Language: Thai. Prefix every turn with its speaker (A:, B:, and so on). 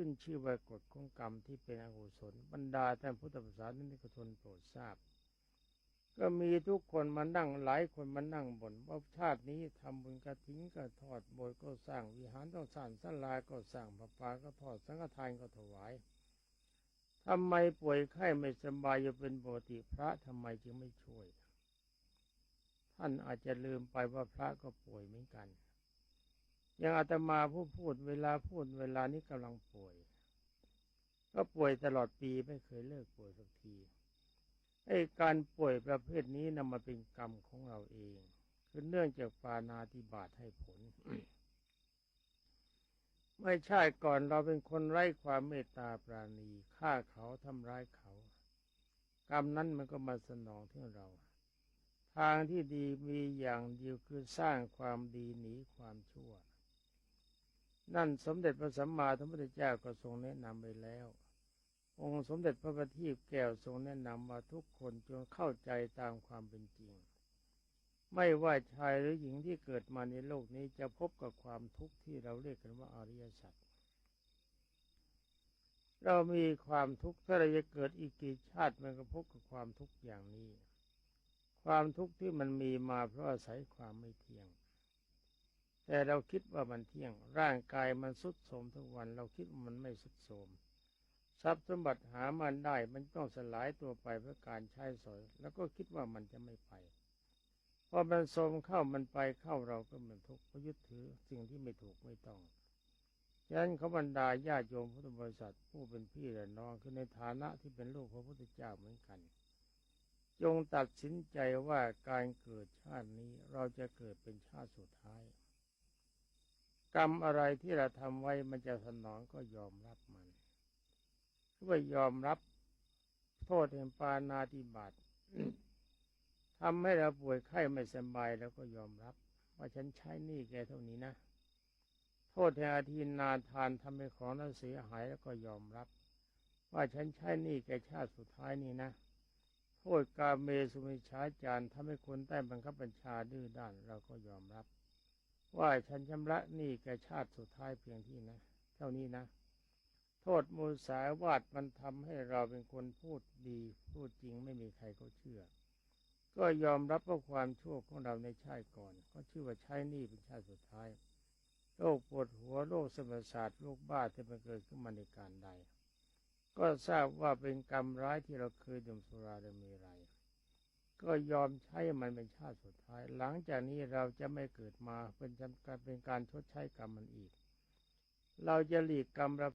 A: ขึ้นชื่อว่ากฎของกรรมที่เป็นอกุศลบรรดาท่านพุทธศาสนิกชนโปรดทราบ ก็มีทุกคนมานั่งหลายคนมานั่งบนว่าชาตินี้ทำบุญกระถิ่นก็ทอดโบสถ์ก็สร้างวิหารต้องสร้างสลาก็สร้างพระปาก็ทอดสังฆทานก็ถวายทำไมป่วยไข้ไม่สบายอยู่เป็นปกติพระทำไมจึงไม่ช่วย ท่านอาจจะลืมไปว่าพระก็ป่วยเหมือนกัน อย่างอาตมาผู้พูดเวลาพูดเวลานี้กำลังป่วย ก็ป่วยตลอดปีไม่เคยเลิกป่วยสักทีไอ้การป่วยประเภทนี้นำมาเป็นกรรมของเราเอง คือเนื่องจากปานาติบาตให้ผล ไม่ใช่ก่อนเราเป็นคนไร้ความเมตตาปราณีฆ่าเขาทำร้ายเขา กรรมนั้นมันก็มาสนองที่เรา ทางที่ดีมีอย่างเดียวคือสร้างความดีหนีความชั่ว นั่นสมเด็จพระสัมมาสัมพุทธเจ้าก็ทรงแนะนำไปแล้ว องค์สมเด็จพระบัณฑิตแก้วทรงแนะนำว่าทุกคนจงเข้าใจตามความเป็นจริง ไม่ว่าชายหรือหญิงที่เกิดมาในโลกนี้จะพบกับความทุกข์ที่เราเรียกกันว่าอริยสัจเรามีความทุกข์ถ้าเราจะเกิดอีกกี่ชาติมันก็พบกับความทุกข์อย่างนี้ ความทุกข์ที่มันมีมาเพราะอาศัยความไม่เที่ยง แต่เราคิดว่ามันเที่ยง ร่างกายมันสุดโทมทุกวัน เราคิดว่ามันไม่สุดโทมทรัพย์สมบัติหามันได้มันต้องสลายตัวไปเพื่อการใช้สอย แล้วก็คิดว่ามันจะไม่ไปพอมันโทมเข้ามันไปเข้าเราก็มันทุกข์เพราะยึดถือสิ่งที่ไม่ถูกไม่ต้องฉะนั้นเขาบรรดาญาติโยมพุทธบริษัทผู้เป็นพี่และน้องคือในฐานะที่เป็นลูกพระพุทธเจ้าเหมือนกัน จงตัดสินใจว่าการเกิดชาตินี้เราจะเกิดเป็นชาติสุดท้าย กรรมอะไรที่เราทำไว้มันจะสนองก็ยอมรับมันว่ายอมรับโทษแห่งปานาติบาตทำให้เราป่วยไข้ไม่สบายแล้วก็ยอมรับ ว่าฉันใช้หนี้แกเท่านี้นะ โทษแห่งอาทินนาทานทำให้ของนั้นเสียหายแล้วก็ยอมรับ ว่าฉันใช้หนี้แกชาติสุดท้ายนี้นะโทษกาเมสุมิชาจารทำให้คนใต้บังคับบัญชาดื้อด้านเราก็ยอมรับ ว่าฉันชำระหนี้แกชาติสุดท้ายเพียงที่นะ เท่านี้นะ โทษมูสาวาดมันทำให้เราเป็นคนพูดดี พูดจริงไม่มีใครเขาเชื่อ ก็ยอมรับว่าความชั่วของเราในชาติก่อน ก็ชื่อว่าใช้หนี้เป็นชาติสุดท้ายโรคปวดหัวโรคสมศาสตร์โรคบ้าที่มันเกิดขึ้นมาในการใด ก็ทราบว่าเป็นกรรมร้ายที่เราเคยดื่มสุราดมีไร ก็ยอมใช้มันเป็นชาติสุดท้าย หลังจากนี้เราจะไม่เกิดมาเป็นการเป็นการชดใช้กรรมมันอีก เราจะหลีกกรรมประ